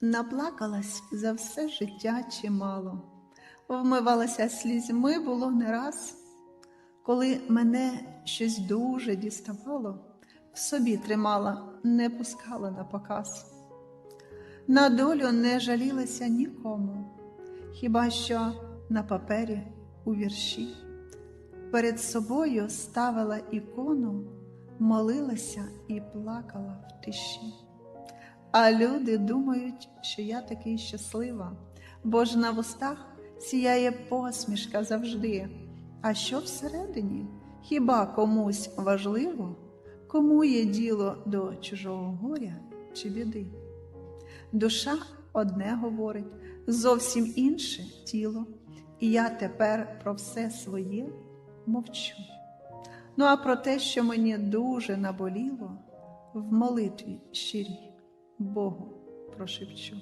Наплакалась за все життя чимало, вмивалася слізьми було не раз, коли мене щось дуже діставало, в собі тримала, не пускала на показ. На долю не жалілася нікому, хіба що на папері у вірші. Перед собою ставила ікону, молилася і плакала в тиші. А люди думають, що я такий щаслива, бо ж на вустах сіяє посмішка завжди. А що всередині? Хіба комусь важливо, кому є діло до чужого горя чи біди? Душа одне говорить, зовсім інше тіло, і я тепер про все своє мовчу. Ну а про те, що мені дуже наболіло, в молитві щирій Богу прошепчу.